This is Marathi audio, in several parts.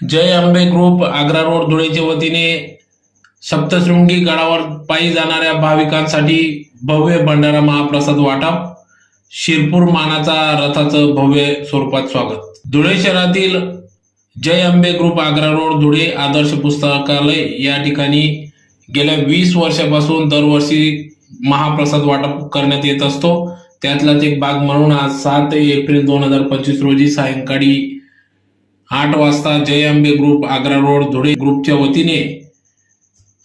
जय अंबे ग्रुप आग्रा रोड धुळेच्या वतीने सप्तशृंगी गडावर पायी जाणाऱ्या भाविकांसाठी भव्य भंडारा महाप्रसाद वाटप शिरपूर मानाचा रथाचं भव्य स्वरूपात स्वागत. धुळे शहरातील जय अंबे ग्रुप आग्रा रोड धुळे आदर्श पुस्तकालय या ठिकाणी गेल्या वीस वर्षापासून दरवर्षी महाप्रसाद वाटप करण्यात येत असतो. त्यातलाच एक भाग म्हणून आज सात एप्रिल दोन हजार पंचवीस रोजी सायंकाळी आठ वाजता जय अंबे ग्रुप आग्रा रोड धुळे ग्रुपच्या वतीने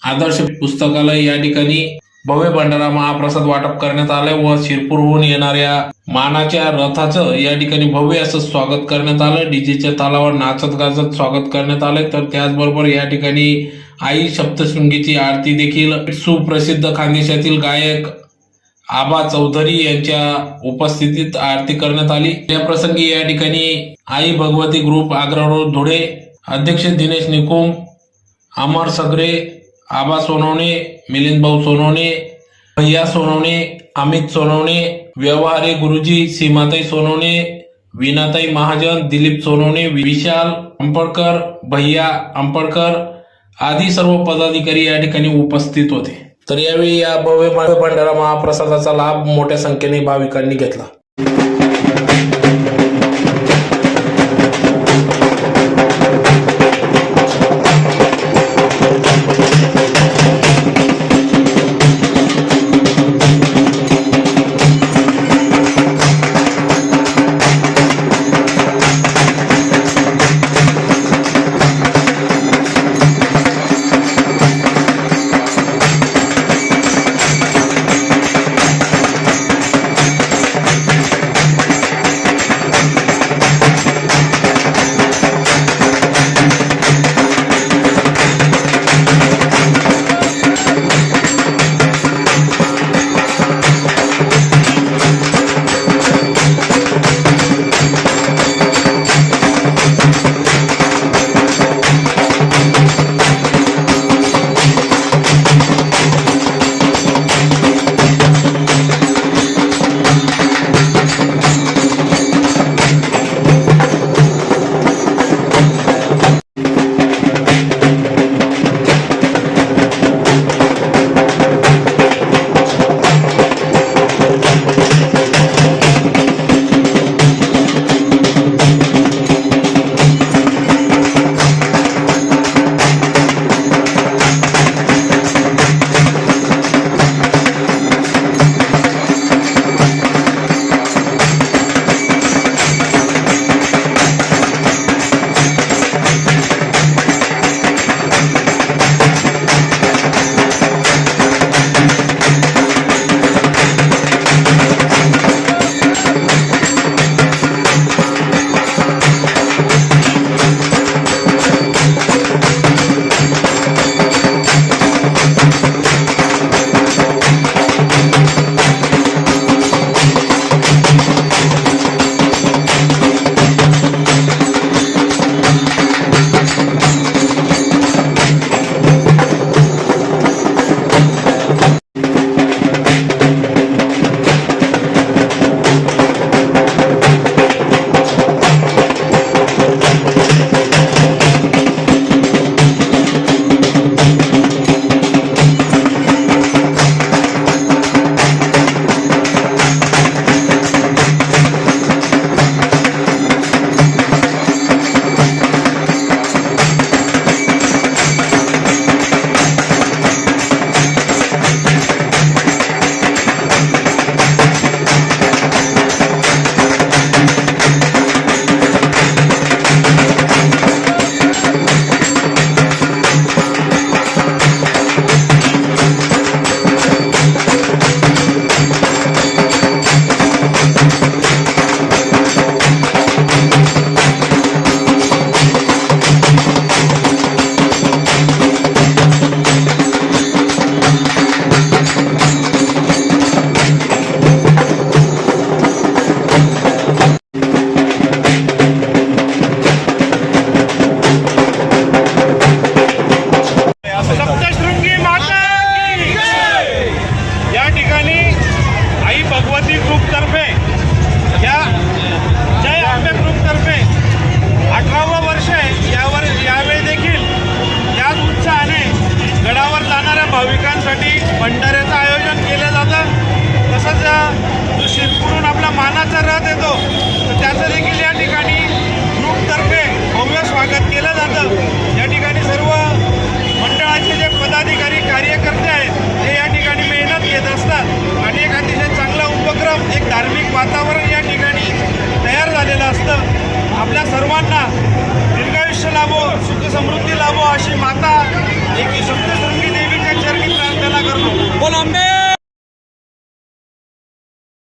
आदर्श पुस्तकालय या ठिकाणी भव्य भंडारा महाप्रसाद वाटप करण्यात आले व शिरपूरहून येणाऱ्या मानाच्या रथाचं या ठिकाणी भव्य असं स्वागत करण्यात आलं डीजेच्या तालावर नाचत गाजत स्वागत करण्यात आले तर त्याचबरोबर या ठिकाणी आई सप्तशृंगीची आरती देखील सुप्रसिद्ध खानदेशातील गायक आबा चौधरी यांच्या उपस्थितीत आरती करण्यात आली. या प्रसंगी या ठिकाणी आई भगवती ग्रुप आग्रा रोड धुळे अध्यक्ष दिनेश निकुम अमर सगरे आबा सोनवणे मिलिंद भाऊ सोनवणे भैया सोनवणे अमित सोनवणे व्यवहारे गुरुजी सीमाताई सोनवणे विनाताई महाजन दिलीप सोनवणे विशाल अंपडकर भैया अंपडकर आदी सर्व पदाधिकारी या ठिकाणी उपस्थित होते. तर यावेळी या भव्य भंडारा महाप्रसादाचा लाभ मोठ्या संख्येने भाविकांनी घेतला. वातावरण या ठिकाणी तयार झालेलं असतं. आपल्या सर्वांना दीर्घायुष्य लाभो सुख समृद्धी लाभो अशी माता एक सप्तशृंगी देवीच्या चरणी प्रार्थना करतो. बोल आंबे!